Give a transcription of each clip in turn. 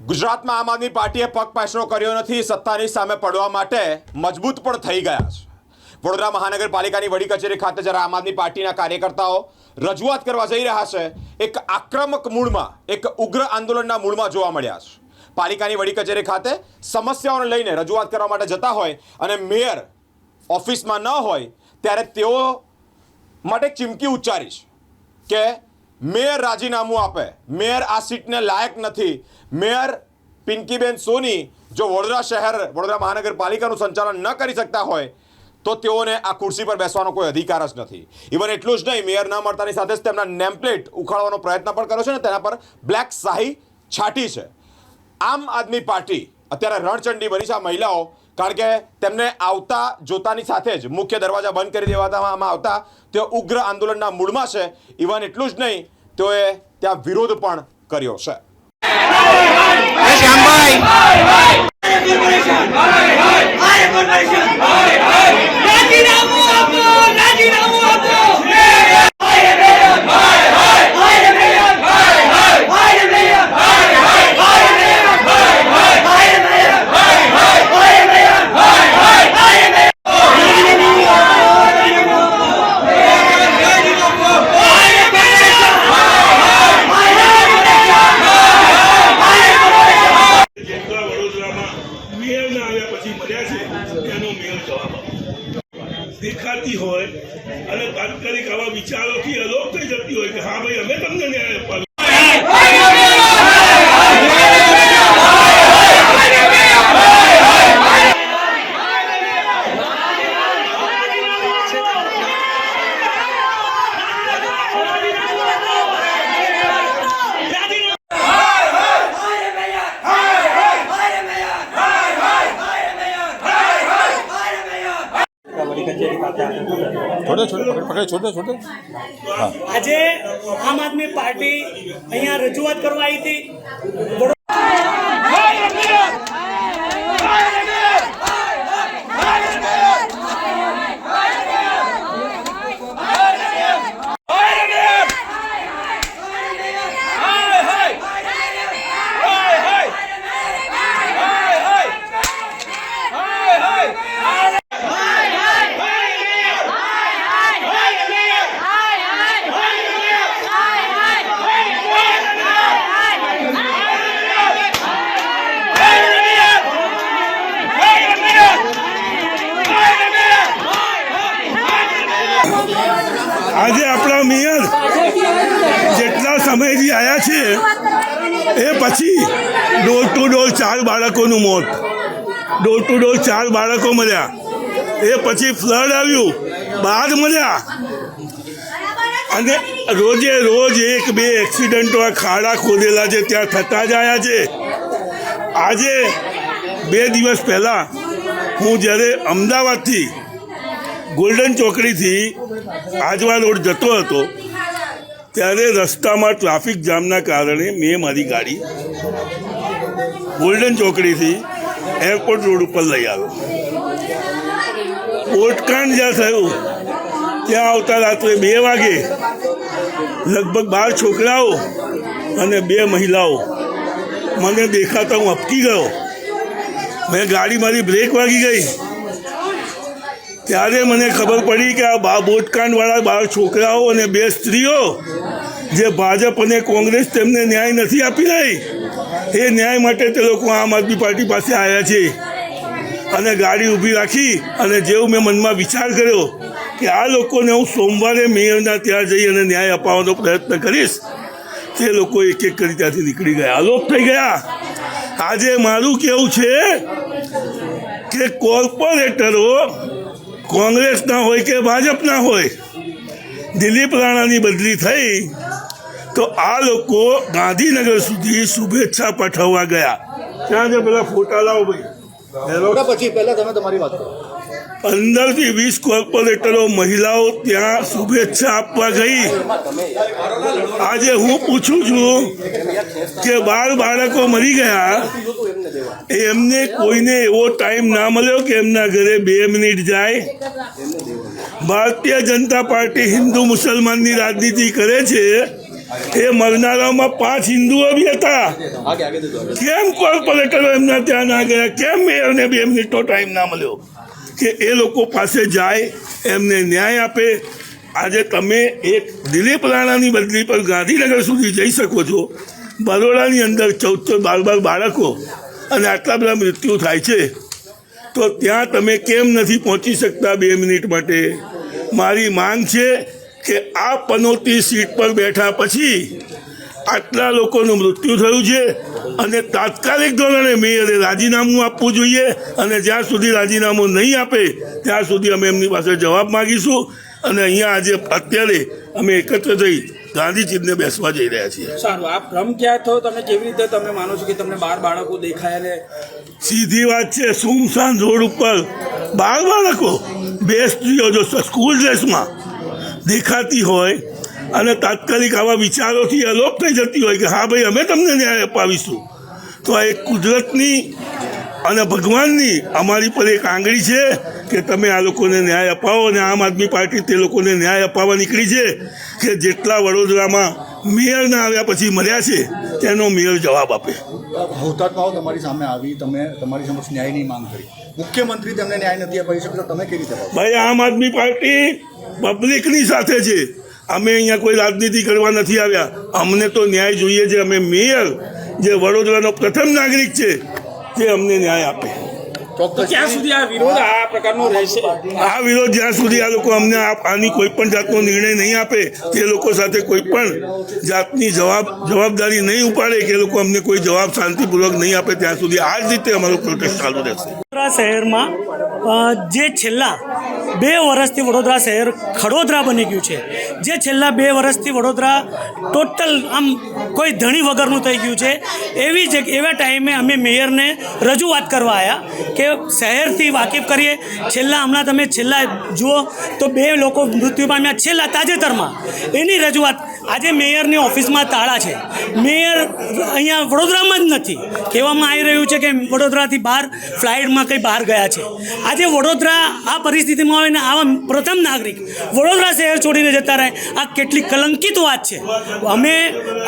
ગુજરાતમાં આમ આદમી પાર્ટીએ પગ પાછો કર્યો નથી, સત્તાની સામે પડવા માટે મજબૂત પણ થઈ ગયા છે. વડોદરા મહાનગરપાલિકાની વડી કચેરી ખાતે જ્યારે આમ આદમી પાર્ટીના કાર્યકર્તાઓ રજૂઆત કરવા જઈ રહ્યા છે, એક આક્રમક મૂળમાં, એક ઉગ્ર આંદોલનના મૂળમાં જોવા મળ્યા છે. પાલિકાની વડી કચેરી ખાતે સમસ્યાઓને લઈને રજૂઆત કરવા માટે જતા હોય અને મેયર ઓફિસમાં ન હોય, ત્યારે તેઓ માટે ચીમકી ઉચ્ચારીશ કે મેયર રાજીનામું આપે. મેયર આ સીટને લાયક નથી. મેયર પિંકીબેન સોની જો વડોદરા શહેર, વડોદરા મહાનગરપાલિકાનું સંચાલન ન કરી શકતા હોય, તો તેઓને આ ખુરશી પર બેસવાનો કોઈ અધિકાર જ નથી. ઇવન એટલું જ નહીં, મેયર ન મળતાની સાથે જ તેમના નેમપ્લેટ ઉખાડવાનો પ્રયત્ન પણ કર્યો છે ને, તેના પર બ્લેક શાહી છાંટી છે. આમ આદમી પાર્ટી, અત્યારે રણચંડી બની છે આ મહિલાઓ કારણ કે તેમને આવતા જોતાની સાથે જ મુખ્ય દરવાજા બંધ કરી દેવામાં આવતા તેઓ ઉગ્ર આંદોલનના મૂળમાં છે ઇવન એટલું જ નહીં તેઓએ ત્યાં વિરોધ પણ કર્યો છે રાજીનામું આપો રાજીનામું આપો જેટલા વડોદરામાં મેયર ના આવ્યા પછી મળ્યા છે એનો મેયર જવાબ આપો. દેખાતી હોય અને તાત્કાલિક આવા વિચારોથી અલોપ થઈ જતી હોય કે હા ભાઈ અમે તમને ન્યાય અપાવ્યો છોટે છોડે પકડે છોડે છોટે આજે આમ આદમી પાર્ટી અહીંયા રજૂઆત કરવા આવી હતી. પછી ડોર ટુ ડોર ચાર બાળકોનું મોત. ડોર ટુ ડોર ચાર બાળકો મળ્યા એ પછી ફ્લડ આવ્યું. બાદ મળ્યા અને રોજે રોજ એક બે એક્સિડન્ટો આ ખાડા ખોદેલા છે, ત્યાં થતા જ આવ્યા છે. આજે બે દિવસ પહેલાં હું જ્યારે અમદાવાદથી ગોલ્ડન ચોકડીથી આજવા રોડ જતો હતો ત્યારે રસ્તામાં ટ્રાફિક જામના કારણે મેં મારી ગાડી ગોલ્ડન ચોકડીથી એરપોર્ટ રોડ ઉપર લઈ આવ્યો. કોટકાંડ જ્યાં થયું, ત્યાં આવતા રાત્રે બે વાગે લગભગ બાર છોકરાઓ અને બે મહિલાઓ મને દેખાતા હું અપકી ગયો. મેં ગાડી મારી બ્રેક વાગી ગઈ. ત્યારે મને ખબર પડી કે આ બા બોટકાંડવાળા બાર છોકરાઓ અને બે સ્ત્રીઓ જે ભાજપ અને કોંગ્રેસ તેમને ન્યાય નથી આપી રહી, એ ન્યાય માટે તે લોકો આમ આદમી પાર્ટી પાસે આવ્યા છે. અને ગાડી ઊભી રાખી અને જેવું મેં મનમાં વિચાર કર્યો કે આ લોકોને હું સોમવારે મેયરના ત્યાં જઈ અને ન્યાય અપાવવાનો પ્રયત્ન કરીશ, તે લોકો એક એક કરી ત્યાંથી નીકળી ગયા. અલોપ થઈ ગયા. આજે મારું કેવું છે કે કોર્પોરેટરો કોંગ્રેસના હોય કે ભાજપના હોય દિલીપ રાણાની બદલી થઈ તો આ લોકો ગાંધીનગર સુધી શુભેચ્છા પાઠવવા ગયા. ત્યાં જે પેલા ફોટા લાવો ભાઈ. પછી પહેલા તમે તમારી વાત કરો. પંદરથી વીસ કોર્પોરેટરો મહિલાઓ ત્યાં શુભેચ્છા આપવા ગઈ. આજે હું પૂછું છું કે બાર બાળકો મરી ગયા એમને કોઈને એવો ટાઈમ ના મળ્યો કે એમના ઘરે બે મિનિટ જાય. ભારતીય જનતા પાર્ટી હિન્દુ મુસલમાનની રાજનીતિ કરે છે. એ મરનારાઓમાં પાંચ હિન્દુઓ બી હતા. કેમ કોર્પોરેટરો એમના ત્યાં ના ગયા? કેમ મેયરને બે મિનિટનો ટાઈમ ના મળ્યો? કે એ લોકો પાસે જાય, એમને ન્યાય આપે. આજે તમે એક દિલીપ રાણાની બદલી પર ગાંધીનગર સુધી જઈ શકો છો. બરોડાની અંદર ચૌદ બાર બાર બાળકો અને આટલા બધા મૃત્યુ થાય છે. તો ત્યાં તમે કેમ નથી પહોંચી શકતા બે મિનિટ માટે? મારી માંગ છે કે આ પનોતી સીટ પર બેઠા પછી આટલા લોકોનું મૃત્યુ થયું છે અને તાત્કાલિક ધોરણે મેયરે રાજીનામું આપવું જોઈએ અને જ્યાં સુધી રાજીનામું નહીં આપે, ત્યાં સુધી અમે એમની પાસે જવાબ માગીશું. અને અહીંયા આજે અત્યારે અમે એકત્ર થઈ ગાંધીજીને બેસવા જઈ રહ્યા છીએ. સારું આપ ભ્રમ ક્યાં થયો તમે કેવી રીતે તમે માનો છો કે તમને બાર બાળકો દેખાય ને? સીધી વાત છે સુમસાન રોડ ઉપર બાર બાળકો બે સ્ત્રીઓ જો સ્કૂલ ડ્રેસમાં દેખાતી હોય અને તાત્કાલિક આવા વિચારોથી અલોપ થઈ જતી હોય કે હા ભાઈ અમે તમને ન્યાય અપાવીશું. તો આ એક કુદરતની અને ભગવાનની અમારી પર એક આંગળી છે કે તમે આ લોકોને ન્યાય અપાવો અને આમ આદમી પાર્ટી તે લોકોને ન્યાય અપાવવા નીકળી છે કે જેટલા વડોદરામાં મેયર ના આવ્યા પછી મર્યા છે તેનો મેયર જવાબ આપે. હુતાત્માઓ તમારી સામે આવી તમે તમારી સમક્ષ ન્યાયની માંગ કરી. મુખ્યમંત્રી તેમને ન્યાય નથી અપાવી શકતા તમે કેવી રીતે ભાઈ આમ આદમી પાર્ટી પબ્લિકની સાથે છે. અમે અહીંયા કોઈ રાજનીતિ કરવા નથી આવ્યા. અમને તો ન્યાય જોઈએ છે. અમે મેયર જે વડોદરાનો પ્રથમ નાગરિક છે. તે અમને ન્યાય આપે. તો ક્યાં સુધી આ વિરોધ આ પ્રકારનો રહેશે? આ વિરોધ જ્યાં સુધી આ લોકો અમને આ- આની કોઈ પણ જાતનો નિર્ણય નહીં આપે તે લોકો સાથે કોઈ પણ જાતની જવાબ જવાબદારી નહીં ઉપાડે કે એ લોકો અમને કોઈ જવાબ શાંતિપૂર્વક નહીં આપે ત્યાં સુધી આ જ રીતે અમારો પ્રોટેસ્ટ ચાલુ રહેશે. શહેરમાં જે છેલ્લા બે વર્ષથી વડોદરા શહેર ખડોદરા બની ગયું છે. જે છેલ્લા બે વર્ષથી વડોદરા ટોટલ આમ કોઈ ધણી વગરનું થઈ ગયું છે. એવી જ એવા ટાઈમે અમે મેયરને રજૂઆત કરવા આવ્યા કે શહેરથી વાકેફ કરીએ. છેલ્લા હમણાં તમે છેલ્લા જુઓ તો બે લોકો મૃત્યુ પામ્યા છેલ્લા તાજેતરમાં એની રજૂઆત આજે મેયરની ઓફિસમાં તાળા છે. મેયર અહીંયા વડોદરામાં જ નથી. કહેવામાં આવી રહ્યું છે કે વડોદરાથી બહાર, ફ્લાઇટમાં કંઈ બહાર ગયા છે. આજે વડોદરા આ પરિસ્થિતિમાં હોય ને આવા પ્રથમ નાગરિક વડોદરા શહેર છોડીને જતા રહે, આ કેટલી કલંકિત વાત છે. અમે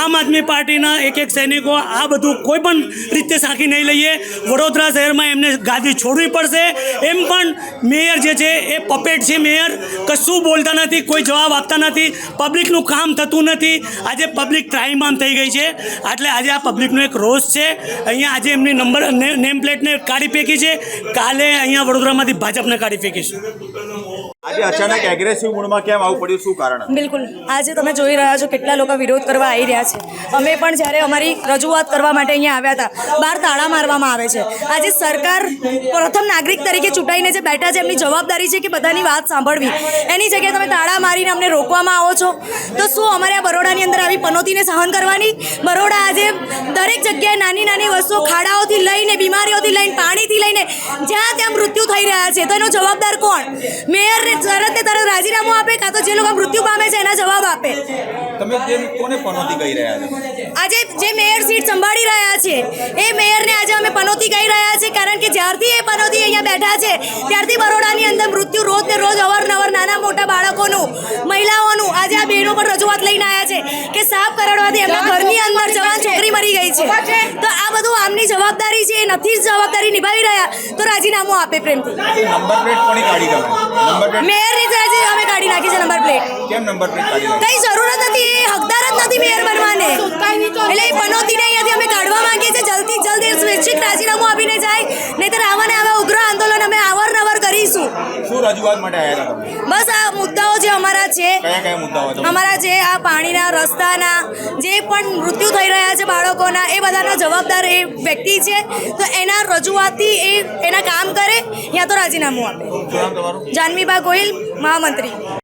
આમ આદમી પાર્ટીના એક એક સૈનિકો આ બધું કોઈ પણ રીતે સાંકી નહીં લઈએ. વડોદરા શહેરમાં એમને ગાદી છોડવી પડશે. એમ પણ મેયર જે છે, એ પપેટ છે મેયર. કશું બોલતા નથી, કોઈ જવાબ આપતા નથી. પબ્લિકનું કામ થતું નથી. આજે પબ્લિક ટ્રાઈમામ થઈ ગઈ છે. એટલે આજે આ પબ્લિકનો એક રોષ છે. અહીંયા આજે એમની નંબર નેમ પ્લેટને કાઢી ફેંકી છે. કાલે અહીંયા વડોદરામાંથી ભાજપને કાઢી ફેંકીશું અચાનક એગ્રેસિવ મૂડમાં કેમ આવું પડ્યું? શું કારણ બિલકુલ. આજે તમે જોઈ રહ્યા છો, કેટલા લોકો વિરોધ કરવા આવી રહ્યા છે. અમે પણ જ્યારે અમારી રજૂઆત કરવા માટે અહીંયા આવ્યા હતા બહાર તાળા મારવામાં આવે છે. આજે સરકાર પ્રથમ નાગરિક તરીકે ચૂંટાઈને જે બેઠા છે, એમની જવાબદારી છે કે બધાની વાત સાંભળવી. એની જગ્યાએ તમે તાળા મારીને અમને રોકવામાં આવો છો. તો શું અમારે આ બરોડાની અંદર આવી પનોતીને સહન કરવાની? બરોડા આજે દરેક જગ્યાએ નાની નાની વસ્તુઓ ખાડાઓથી લઈને, બીમારીઓથી લઈને, પાણીથી લઈને જ્યાં ત્યાં મૃત્યુ થઈ રહ્યા છે, તો એનો જવાબદાર કોણ? મેયરને તરત ને તરત રાજીનામું આપે કાં તો જે લોકો મૃત્યુ પામે છે એના જવાબ આપે. તમે જે કોને પનોતી કહી રહ્યા છો? આજે જે મેયર સીટ સંભાળી રહ્યા છે એ મેયરને આજે અમે પનોતી કહી રહ્યા છે કારણ કે જ્યારથી એ પનોતી અહીંયા બેઠા છે ત્યારથી બરોડાની અંદર મૃત્યુ રોજ ને રોજ અવારનવાર નાના મોટા બાળકોનું મહિલાઓનું આજે આ બહેનો પર રજૂઆત લઈને આવ્યા છે કે સાફ કરડવાથી એમના ઘરની અંદર જવાન છોકરી મરી ગઈ છે. તો આમની જવાબદારી છે એ નથી જવાબદારી નિભાવી રહ્યા તો રાજીનામું આપે પ્રેમથી. નંબર પ્લેટ કોની કાઢી તમે? નંબર પ્લેટ મેયરની જ આજે અમે કાઢી નાખી છે નંબર પ્લેટ કેમ નંબર પ્લેટ કાઢી? કઈ જરૂરત નથી એ હકદાર જ નથી મેયર બનવાને. એટલે એ પનોતીને નહીં અમે કાઢવા માંગીએ છીએ જલ્દી જલ્દી સ્વૈચ્છિક રાજીનામું આપીને જાય નહીંતર તો ને આવા ઉગ્ર આંદોલન રજૂઆત માટે આવ્યા હતા તમે? બસ આ મુદ્દાઓ જે અમારા છે કયા કયા મુદ્દાઓ હતા? અમારા જે આ પાણીના રસ્તાના જે પણ મૃત્યુ થઈ રહ્યા છે બાળકોના એ બધાના જવાબદાર એ વ્યક્તિ છે. તો એના રજૂઆતથી એ એના કામ કરે યા તો રાજીનામું આપે. જાનવીબા ગોહિલ મહામંત્રી.